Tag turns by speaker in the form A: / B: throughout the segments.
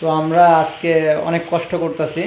A: তো আমরা আজকে অনেক কষ্ট করতেছি।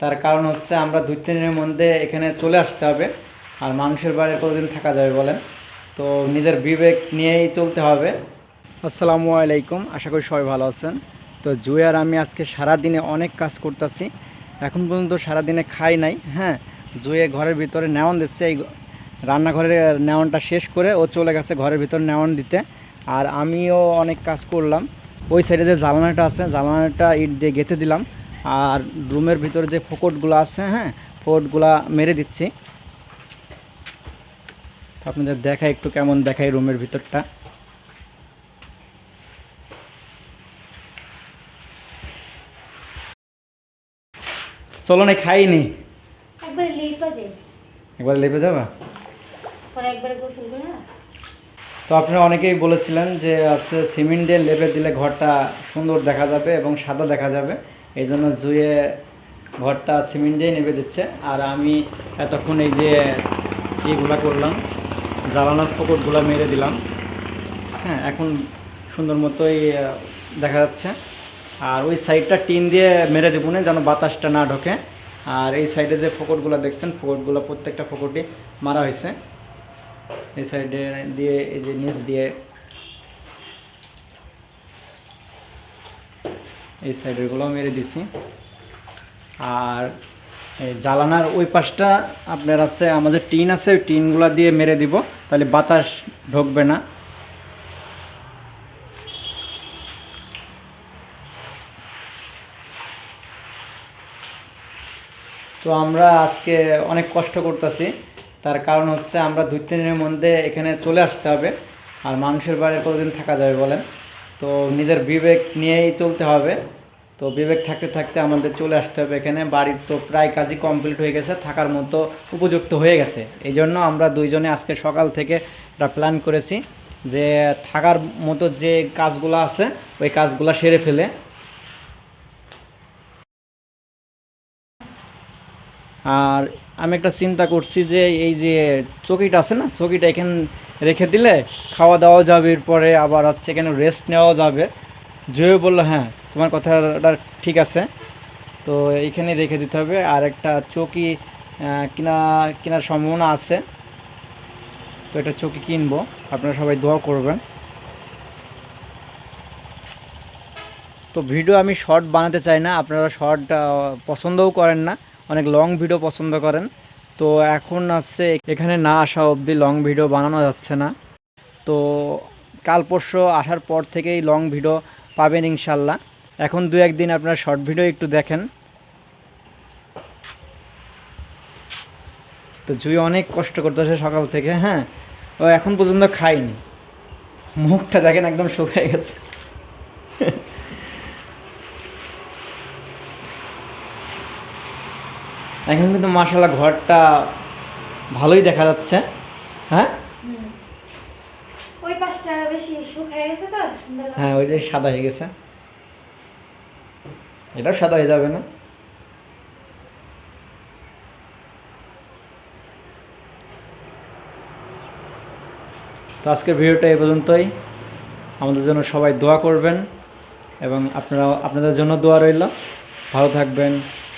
A: তার কারণ হচ্ছে আমরা দুই, তিন দিনের মধ্যে এখানে চলে আসতে হবে। আর মানুষের বাড়ি কতদিন থাকা যাবে বলেন? তো নিজের বিবেক নিয়েই চলতে হবে। আসসালামু আলাইকুম, আশা করি সবাই ভালো আছেন। তো জুয়ার আমি আজকে সারা দিনে অনেক কাজ করতেছি। এখন পর্যন্ত সারা দিনে খাই নাই হ্যাঁ? জুয়ে ঘরের ভিতরে নেওয়ান দিচ্ছে, এই রান্নাঘরের নেওয়ানটা শেষ করে ও চলে গেছে ঘরের ভিতরে নেওয়ান দিতে। আর আমিও অনেক কাজ করলাম। ওই সাইডে যে জ্বালানাটা আছে জ্বালানাটা ইট দিয়ে গেঁথে দিলাম। আর রুমের ভিতরে যে ফোকটগুলো আছে হ্যাঁ ফোকটগুলা মেরে দিচ্ছি। আপনাদের দেখাই একটু কেমন দেখাই রুমের ভিতরটা। চলো না খাইনি
B: একবারে লেপা যায়
A: একবার লেপে যাবা?
B: পরে একবারে গোসল করে না
A: তো আপনারা অনেকেই বলেছিলেন যে আছে সিমেন্ট দিয়ে লেপে দিলে ঘরটা সুন্দর দেখা যাবে এবং সাদা দেখা যাবে। এই জন্য জুয়ে ঘরটা সিমেন্ট দিয়ে নেবে দিচ্ছে। আর আমি এতক্ষণ এই যে ইগুলা করলাম জ্বালানোর ফোকটগুলো মেরে দিলাম। হ্যাঁ এখন সুন্দর মতোই দেখা যাচ্ছে। আর ওই সাইডটা টিন দিয়ে মেরে দেবো না, যেন বাতাসটা না ঢোকে। আর এই সাইডে যে ফোকটগুলো দেখছেন, ফোকটগুলো প্রত্যেকটা ফোকটই মারা হয়েছে। এই সাইডে দিয়ে, এই যে নিচ দিয়ে। এই সাইডেরগুলো মেরে দিছি। আর জ্বালানার ওই পাশটা আপনার আছে, আমাদের টিন আছে, ওই টিনগুলো দিয়ে মেরে দিব, তাহলে বাতাস ঢুকবে না। তো আমরা আজকে অনেক কষ্ট করতেছি। তার কারণ হচ্ছে আমরা দুই, তিন দিনের মধ্যে এখানে চলে আসতে হবে। আর মানুষের বাড়ি কতদিন থাকা যাবে বলেন? তো নিজের বিবেক নিয়েই চলতে হবে। তো বিবেক থাকতে থাকতে আমাদের চলে আসতে হবে এখানে। বাড়ির তো প্রায় কাজই কমপ্লিট হয়ে গেছে, থাকার মতো উপযুক্ত হয়ে গেছে। এই জন্য আমরা দুইজনে আজকে সকাল থেকে একটা প্ল্যান করেছি যে থাকার মতো যে কাজগুলো আছে, ওই কাজগুলো সেরে ফেলে। আর আমি একটা চিন্তা করছি যে এই যে চকিটা আছে না, চকিটা এখানে রেখে দিলে খাওয়া দাওয়া যাবে, এরপরে আবার হচ্ছে এখানে রেস্ট নেওয়া যাবে। জয় বলল হ্যাঁ তোমার কথাটা ঠিক আছে। তো এইখানে রেখে দিতে হবে। আর একটা চকি কিনা, কেনার সম্ভাবনা আছে। তো এটা চকি কিনবো। আপনারা সবাই দোয়া করবেন। তো ভিডিও আমি শর্ট বানাতে চাই না। আপনারা শর্ট পছন্দও করেন না। অনেক লং ভিডিও পছন্দ করেন। তো এখন আসছে, এখানে না আসা অবধি লং ভিডিও বানানো যাচ্ছে না। তো কাল পরশু আসার পর থেকেই লং ভিডিও পাবেন ইনশাল্লাহ। এখন দু একদিন আপনারা শর্ট ভিডিও একটু দেখেন। তো জুই অনেক কষ্ট করতেছে সকাল থেকে হ্যাঁ? ও এখন পর্যন্ত খাইনি। মুখটা দেখেন একদম শুকিয়ে গেছে। এখন কিন্তু মাসাল্লাহ ঘরটা ভালোই দেখা যাচ্ছে। হ্যাঁ?
B: ওই পাশটা বেশি শুকায় গেছে তো সুন্দর
A: হ্যাঁ ওই যে সাদা হয়ে গেছে। এটাও সাদা হয়ে যাবে না? তো আজকের ভিডিওটা এই পর্যন্তই। আমাদের জন্য সবাই দোয়া করবেন এবং আপনারা আপনাদের জন্য দোয়া রইল। ভালো থাকবেন।